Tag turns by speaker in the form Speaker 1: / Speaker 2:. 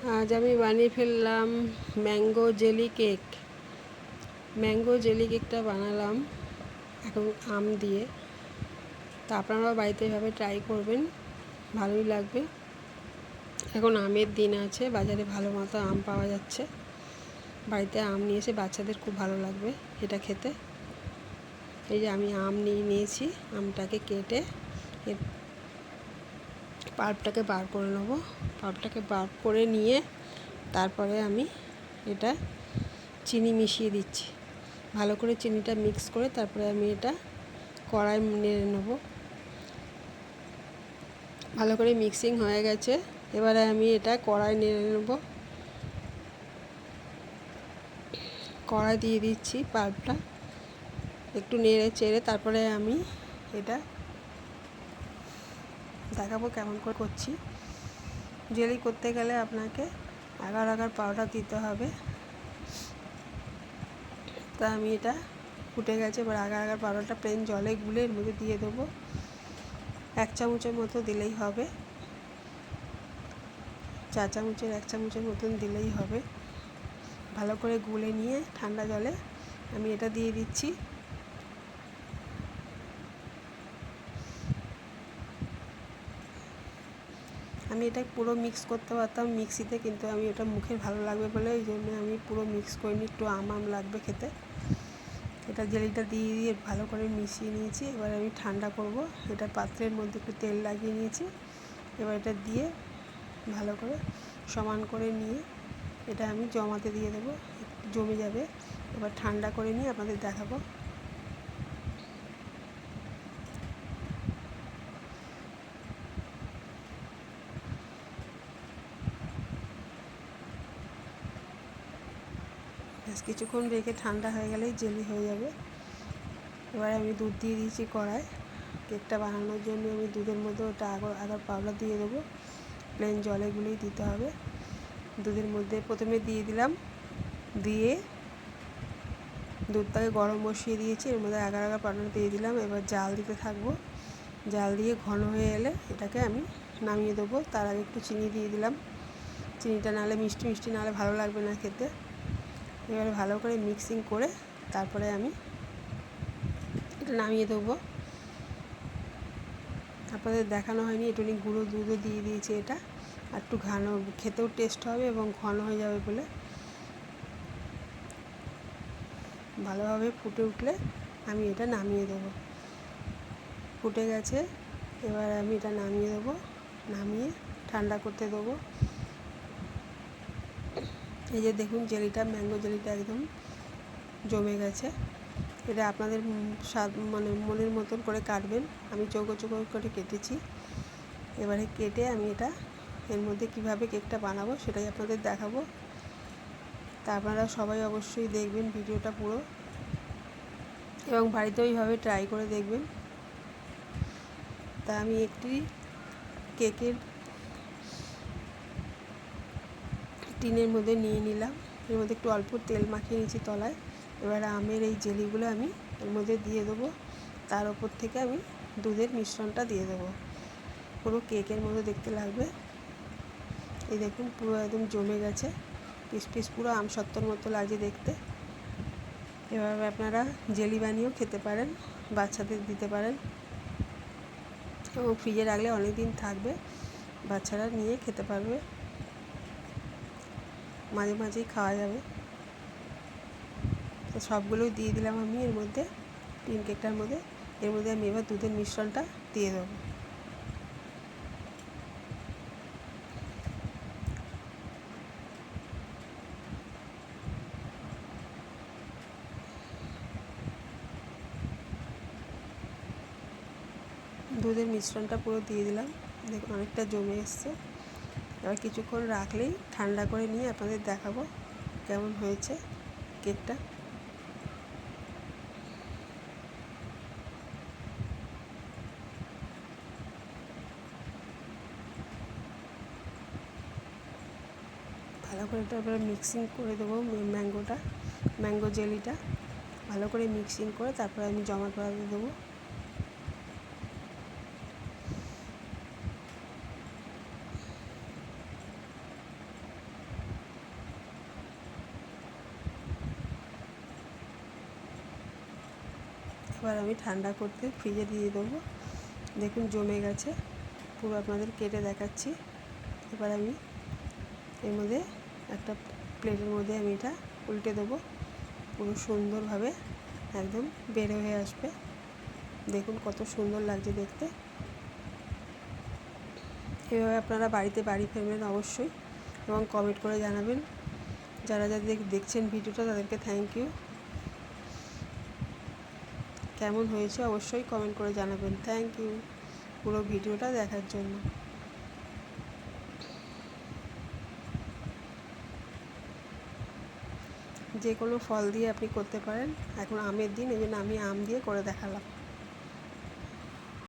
Speaker 1: আজ আমি বানিয়ে ফেললাম mango jelly cake. Mango jelly কেকটা বানালাম এখন আম দিয়ে। তা আপনারাও বাড়িতে এভাবে ট্রাই করবেন, ভালোই লাগবে। এখন আমের দিন আছে, বাজারে ভালো মতো আম পাওয়া যাচ্ছে। বাড়িতে আম নিয়ে এসে বাচ্চাদের খুব ভালো লাগবে এটা খেতে। এই যে আমি আম নিয়ে নিয়েছি, আমটাকে কেটে পাল্পটাকে বার করে নেব। পাল্পটাকে বার করে নিয়ে তারপরে আমি এটা চিনি মিশিয়ে দিচ্ছি। ভালো করে চিনিটা মিক্স করে তারপরে আমি এটা কড়াই নেড়ে নেব। ভালো করে মিক্সিং হয়ে গেছে। এবারে আমি এটা কড়াই নেড়ে নেব। কড়াই দিয়ে দিচ্ছি পাল্পটা। একটু নেড়ে চেড়ে তারপরে আমি এটা দেখাবো কেমন করে করছি। জেলি করতে গেলে আপনাকে আগার আগার পাউডার দিতে হবে। তা আমি এটা ফুটে গেছে, এবার আগার আগার পাউডারটা প্লেন জলে গুলে এর মধ্যে দিয়ে দেবো। এক চামচের মতো দিলেই হবে। চা চামচের, এক চামচের মতন দিলেই হবে। ভালো করে গুলে নিয়ে ঠান্ডা জলে আমি এটা দিয়ে দিচ্ছি। আমি এটা পুরো মিক্স করতে পারতাম, মিক্সিতে কিন্তু আমি এটা মুখে ভালো লাগবে বলে, এই জন্য আমি পুরো মিক্স করিনি একটু আম আম লাগবে খেতে। এটা জেলিটা দিয়ে দিয়ে ভালো করে মিশিয়ে নিয়েছি, এবার আমি ঠান্ডা করব। এটা পাত্রের মধ্যে একটু তেল লাগিয়ে নিয়েছি, এবার এটা দিয়ে ভালো করে সমান করে নিয়ে এটা আমি জমাতে দিয়ে দেবো, জমে যাবে। এবার ঠান্ডা করে নিয়ে আপনাদের দেখাবো। ব্যাস, কিছুক্ষণ রেখে ঠান্ডা হয়ে গেলেই জেলি হয়ে যাবে। এবার আমি দুধ দিয়ে দিয়েছি কড়ায় কেকটা বানানোর জন্য আমি দুধের মধ্যে ওটা আগর আগার পাউডার দিয়ে দেবো। প্লেন জলে গুলেই দিতে হবে। দুধের মধ্যে প্রথমে দিয়ে দিলাম, দিয়ে দুধটাকে গরম বসিয়ে দিয়েছি। এর মধ্যে আগার আগার পাউডার দিয়ে দিলাম। এবার জাল দিতে থাকব। জাল দিয়ে ঘন হয়ে এলে এটাকে আমি নামিয়ে দেবো। তার আগে একটু চিনি দিয়ে দিলাম। চিনিটা নাহলে মিষ্টি মিষ্টি নাহলে ভালো লাগবে না খেতে। এবারে ভালো করে মিক্সিং করে তারপরে আমি এটা নামিয়ে দেবো। আপনাদের দেখানো হয়নি একটুখানি গুঁড়ো দুধও দিয়ে দিয়েছি এটা। আর একটু ঘন, খেতেও টেস্ট হবে এবং ঘন হয়ে যাবে বলে। ভালোভাবে ফুটে উঠলে আমি এটা নামিয়ে দেবো। ফুটে গেছে, এবার আমি এটা নামিয়ে দেবো, নামিয়ে ঠান্ডা করতে দেবো। এই যে দেখুন জেলিটা, ম্যাঙ্গো জেলিটা একদম জমে গেছে। এটা আপনাদের স্বাদ মানে মনের মতন করে কাটবেন। আমি চৌকো চৌকো করে কেটেছি। এবারে কেটে আমি এটা, এর মধ্যে কীভাবে কেকটা বানাবো সেটাই আপনাদের দেখাবো। তা আপনারা সবাই অবশ্যই দেখবেন ভিডিওটা পুরো। এবং বাড়িতে ওইভাবে ট্রাই করে দেখবেন। তা আমি একটি কেকের টিনের মধ্যে নিয়ে নিলাম। এর মধ্যে একটু অল্প তেল মাখিয়ে নিয়েছি তলায়। এবার আমের এই জেলিগুলো আমি এর মধ্যে দিয়ে দেবো। তার ওপর থেকে আমি দুধের মিশ্রণটা দিয়ে দেবো। পুরো কেকের মতো দেখতে লাগবে। এই দেখুন, পুরো একদম জমে গেছে। পিস পিস পুরো আম সত্তর মতো লাগছে দেখতে। এভাবে আপনারা জেলি বানিয়েও খেতে পারেন, বাচ্চাদের দিতে পারেন। এবং ফ্রিজে রাখলে অনেক দিন থাকবে, বাচ্চারা নিয়ে খেতে পারবে। মাঝে মাঝেই খাওয়া যাবে। তো সবগুলোই দিয়ে দিলাম আমি এর মধ্যে টিন কেকটার মধ্যে। এর মধ্যে আমি এবার দুধের মিশ্রণটা দিয়ে দেবো। দুধের মিশ্রণটা পুরো দিয়ে দিলাম। দেখুন, অনেকটা জমে এসছে। এবার কিছুক্ষণ রাখলেই ঠান্ডা করে নিয়ে আপনাদের দেখাবো কেমন হয়েছে কেকটা। ভালো করে তারপরে মিক্সিং করে দেবো ম্যাঙ্গোটা ম্যাঙ্গো জেলিটা ভালো করে মিক্সিং করে তারপরে আমি জমা করে দেবো। এবার আমি ঠান্ডা করতে ফ্রিজে দিয়ে দেবো। দেখুন জমে গেছে। পুরো আপনাদের কেটে দেখাচ্ছি। এবার আমি এর মধ্যে একটা প্লেটের মধ্যে আমি এটা উল্টে দেবো। পুরো সুন্দরভাবে একদম বের হয়ে আসবে। দেখুন কত সুন্দর লাগছে দেখতে। এভাবে আপনারা বাড়িতে বাড়ি ফেরবেন অবশ্যই এবং কমেন্ট করে জানাবেন। যারা যারা দেখছেন ভিডিওটা তাদেরকে থ্যাংক ইউ কেমন হয়েছে অবশ্যই কমেন্ট করে জানাবেন। থ্যাংক ইউ পুরো ভিডিওটা দেখার জন্য। যে কোনো ফল দিয়ে আপনি করতে পারেন। এখন আমের দিন, এই জন্য আমি আম দিয়ে করে দেখালাম।